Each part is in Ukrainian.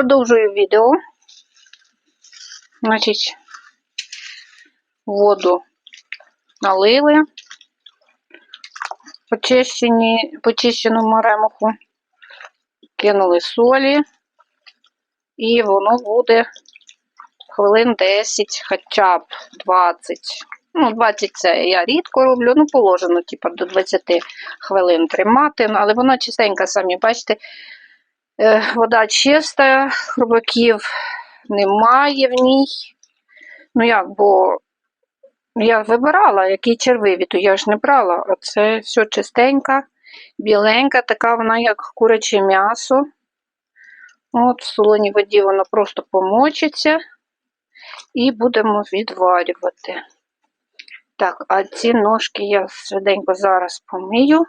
Продовжую відео. Значить, воду налили. Почищені, почищену маремуху. Кинули солі. І воно буде хвилин 10, хоча б 20. Ну, 20 це я рідко роблю, ну, положено, типу, до 20 хвилин тримати, ну, але воно чистенька, самі бачите, вода чиста, хробаків немає в ній. Ну як, бо я вибирала, який червиві, то я ж не брала. Оце все чистенька, біленька, така вона, як куряче м'ясо. От, в солоній воді воно просто помочиться і будемо відварювати. Так, а ці ножки я швиденько зараз помию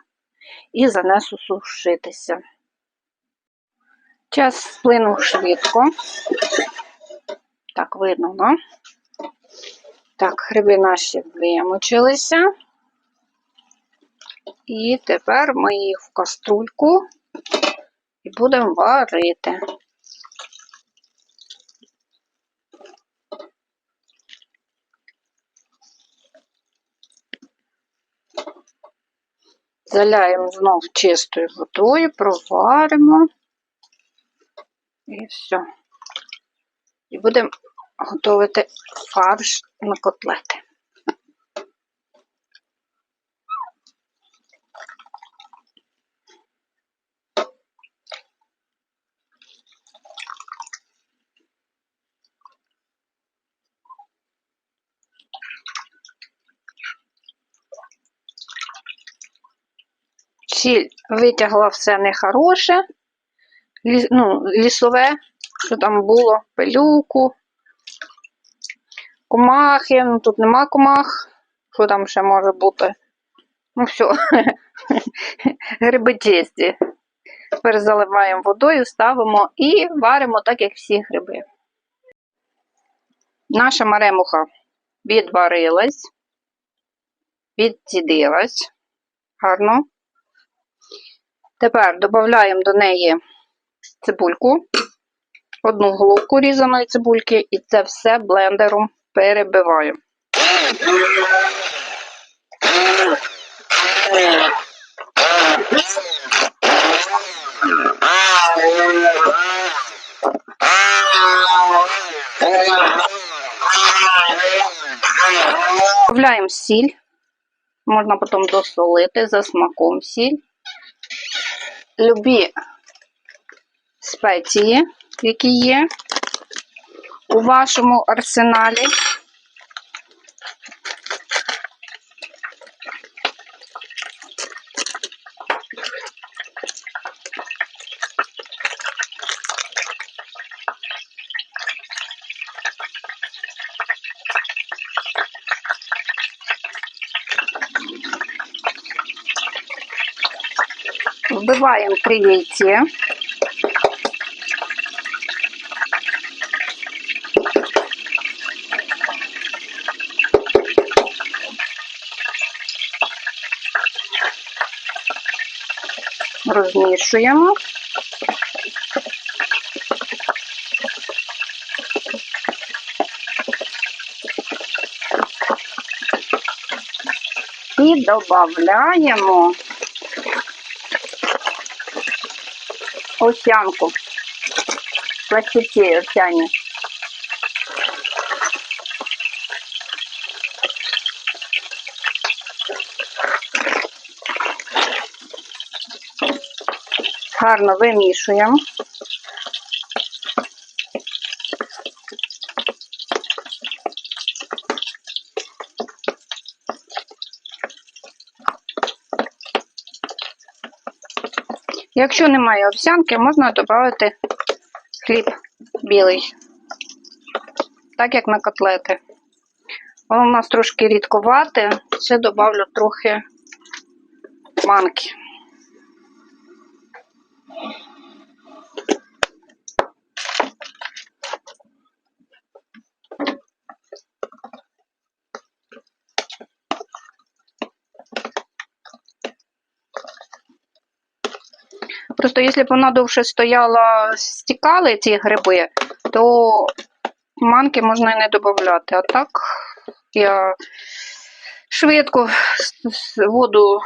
і занесу сушитися. Час сплинув швидко. Так, видно, да? Так, гриби наші вимочилися. І тепер ми їх в каструльку і будемо варити. Заляємо знов чистою водою, проваримо. І все. І будемо готувати фарш на котлети. Сіль витягла все нехороше, лі, ну, лісове, що там було, пилюку, комахи, ну тут нема комах, що там ще може бути. Ну все, гриби чисті. Тепер заливаємо водою, ставимо і варимо так, як всі гриби. Наша маремуха відварилась, відцідилась гарно. Тепер додаємо до неї цибульку, одну головку різаної цибульки, і це все блендером перебиваю. Додаємо сіль, можна потім досолити за смаком сіль. Любі спеції, які є у вашому арсеналі. Вбиваємо три яйця. Розмішуємо. І додаємо овсянку. Пластиці овсяні. Гарно вимішуємо. Якщо немає овсянки, можна додати хліб білий, так як на котлети. Воно у нас трошки рідковате, ще додавлю трохи манки. Просто якщо б вона довше стояла, стікали ці гриби, то манки можна і не додати. А так я швидко воду,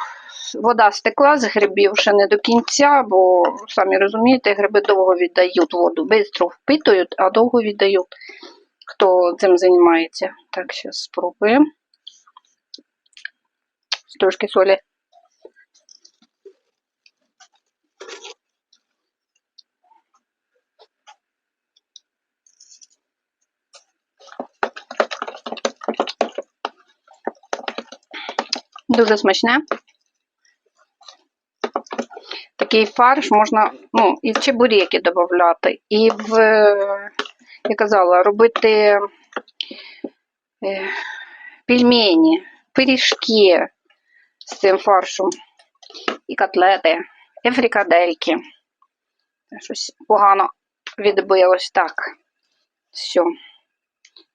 вода стекла з грибів ще не до кінця, бо самі розумієте, гриби довго віддають воду. Бистро впитують, а довго віддають, хто цим займається. Так, зараз спробуємо. Трошки солі. Дуже смачне. Такий фарш можна ну, і в чебуреки додати, і в, я казала, робити е, пельмені, пиріжки з цим фаршем, і котлети, і фрикадельки. Щось погано відбилось так. Все.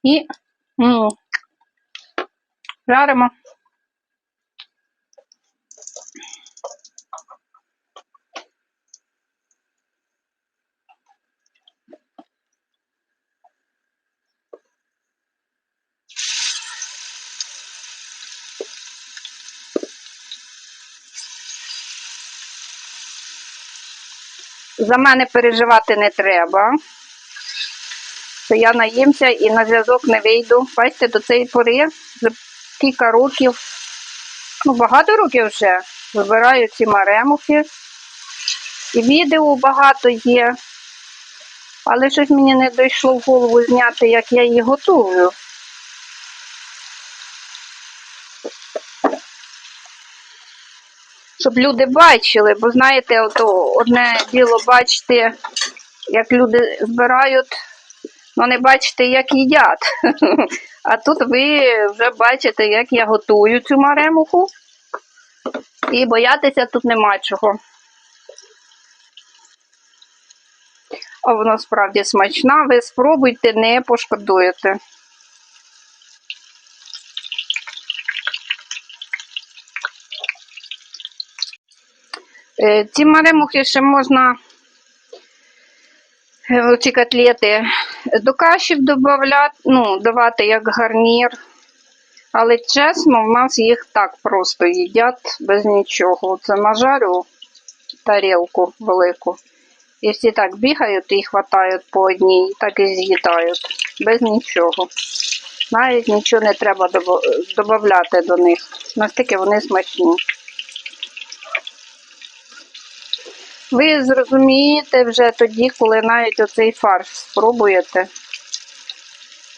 І м, жаримо. За мене переживати не треба. Що я наїмся і на зв'язок не вийду. Бачите, до цієї пори вже кілька років, ну багато років вже вибираю ці маремухи. І відео багато є. Але щось мені не дійшло в голову зняти, як я її готую. Щоб люди бачили, бо знаєте, ото одне діло бачити, як люди збирають, але не бачите, як їдять. А тут ви вже бачите, як я готую цю маремуху. І боятися тут нема чого. А вона справді смачна. Ви спробуйте, не пошкодуєте. Ці маремухи ще можна е, ці котлети до каші додавати, ну, давати як гарнір. Але чесно, в нас їх так просто їдять без нічого. Це нажарю тарілку велику. І всі так бігають і хватають по одній, так і з'їдають. Без нічого. Навіть нічого не треба додати до них. Настільки вони смачні. Ви зрозумієте вже тоді, коли навіть оцей фарш спробуєте.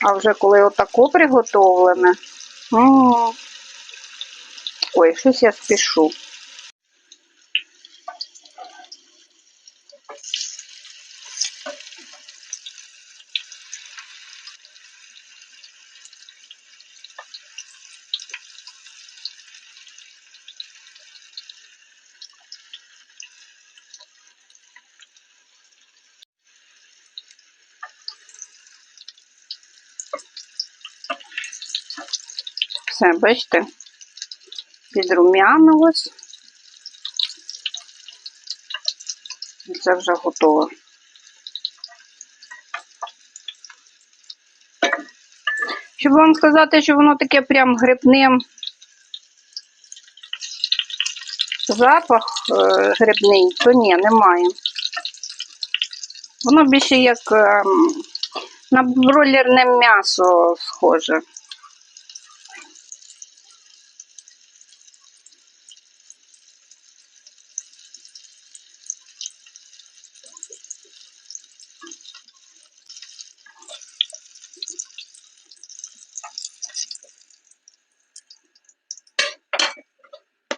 А вже коли отако приготовлене. Ой, щось я спішу. Все, бачите, підрумянилось. І Це вже готово. Щоб вам сказати, що воно таке прям грибним запах е, грибний, то ні, немає. Воно більше як ем, на бройлерне м'ясо схоже.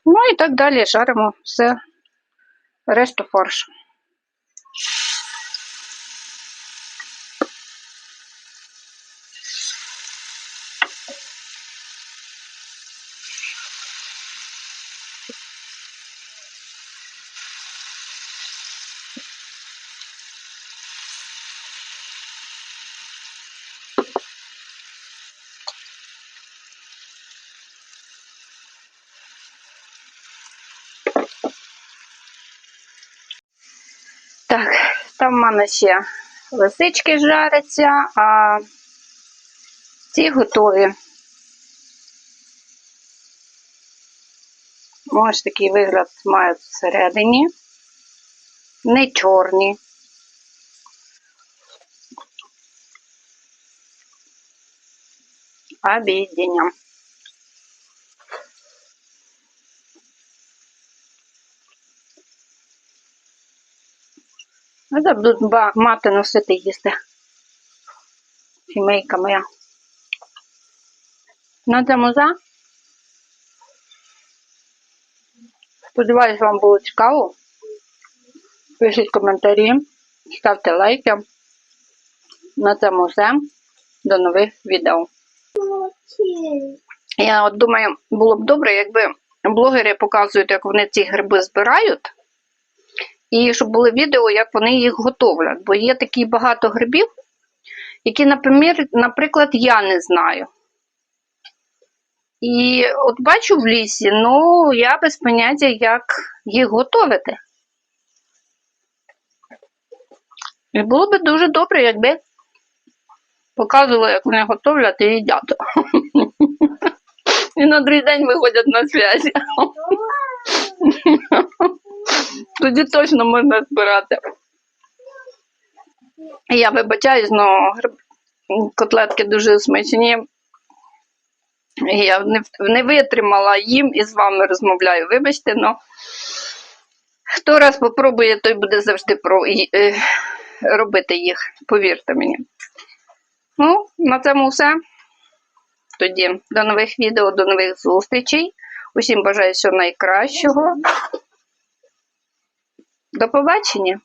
Ну і так далі жаримо все, решту фаршу. Там в мене ще лисички жаряться, а ці готові. Ось такий вигляд мають всередині. Не чорні. Обідня. Ну, так будуть мати носити їсти. Сімейка моя. На цьому за. Сподіваюсь, вам було цікаво. Пишіть коментарі, ставте лайки. На цьому все. До нових відео. Я от думаю, було б добре, якби блогери показують, як вони ці гриби збирають. І щоб були відео, як вони їх готовлять. Бо є такі багато грибів, які, наприклад, я не знаю. І от бачу в лісі, ну я без поняття, як їх готувати. І було б дуже добре, якби показували, як вони готовлять і їдять. І на другий день виходять на зв'язі. Тоді точно можна збирати. Я вибачаюсь, але котлетки дуже смачні. Я не, витримала їм і з вами розмовляю. Вибачте, але хто раз попробує, той буде завжди про... е, робити їх, повірте мені. Ну, на цьому все. Тоді до нових відео, до нових зустрічей. Усім бажаю всього найкращого. Побачення!